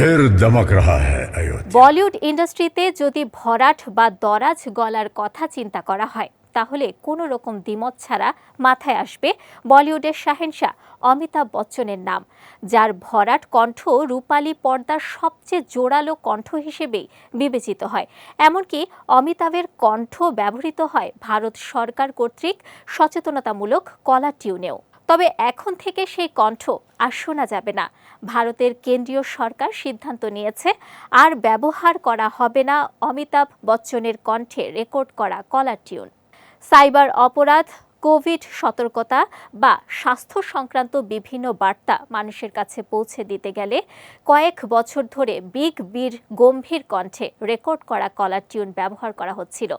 ফের দমক রাহা হ্যায় বলিউড ইন্ডাস্ট্রিতে যদি ভরাট বা দরাজ গলার কথা চিন্তা করা হয়, তাহলে কোনো রকম দ্বিমত ছাড়া মাথায় আসবে বলিউডের শাহেনশাহ, অমিতাভ বচ্চনের নাম, যার ভরাট কণ্ঠ রূপালী পর্দার সবচেয়ে জোরালো কণ্ঠ হিসেবেই বিবেচিত হয়। এমনকি অমিতাভের কণ্ঠ ব্যবহৃত হয় ভারত সরকার কর্তৃক সচেতনতামূলক কলা টিউনেও। তবে এখন থেকে সেই কণ্ঠ আর শোনা যাবে না। ভারতের কেন্দ্রীয় সরকার সিদ্ধান্ত নিয়েছে, আর ব্যবহার করা হবে না অমিতাভ বচ্চনের কণ্ঠে রেকর্ড করা কলার টিউন। সাইবার অপরাধ, কোভিড সতর্কতা বা স্বাস্থ্য সংক্রান্ত বিভিন্ন বার্তা মানুষের কাছে পৌঁছে দিতে গেলে কয়েক বছর ধরে বিগ বীর গম্ভীর কণ্ঠে রেকর্ড করা কলার টিউন ব্যবহার করা হচ্ছিল।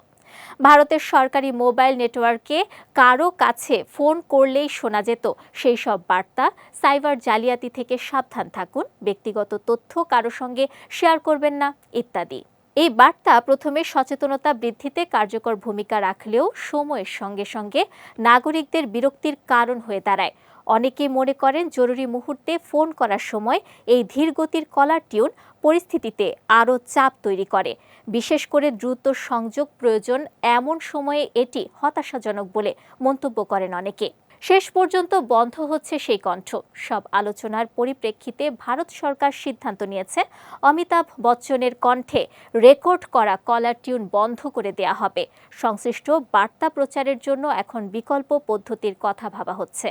ভারতের সরকারি মোবাইল নেটওয়ার্কে কারও কাছে ফোন করলেই শোনা যেত সেই সব বার্তা। সাইবার জালিয়াতি থেকে সাবধান থাকুন, ব্যক্তিগত তথ্য কারও সঙ্গে শেয়ার করবেন না, ইত্যাদি। এই বার্তা প্রথমে সচেতনতা বৃদ্ধিতে কার্যকর ভূমিকা রাখলেও সময়ের সঙ্গে সঙ্গে নাগরিকদের বিরক্তির কারণ হয়ে দাঁড়ায়। অনেকে মনে করেন জরুরি মুহূর্তে ফোন করার সময় এই ধীরগতির কলার টিউন পরিস্থিতিতে আরও চাপ তৈরি করে। বিশেষ করে দ্রুত সংযোগ প্রয়োজন এমন সময়ে এটি হতাশাজনক বলে মন্তব্য করেন অনেকে। শেষ পর্যন্ত বন্ধ হচ্ছে সেই কণ্ঠ। সব আলোচনার পরিপ্রেক্ষিতে ভারত সরকার সিদ্ধান্ত নিয়েছে, অমিতাভ বচ্চনের কণ্ঠে রেকর্ড করা কলার টিউন বন্ধ করে দেয়া হবে। সংশ্লিষ্ট বার্তা প্রচারের জন্য এখন বিকল্প পদ্ধতির কথা ভাবা হচ্ছে।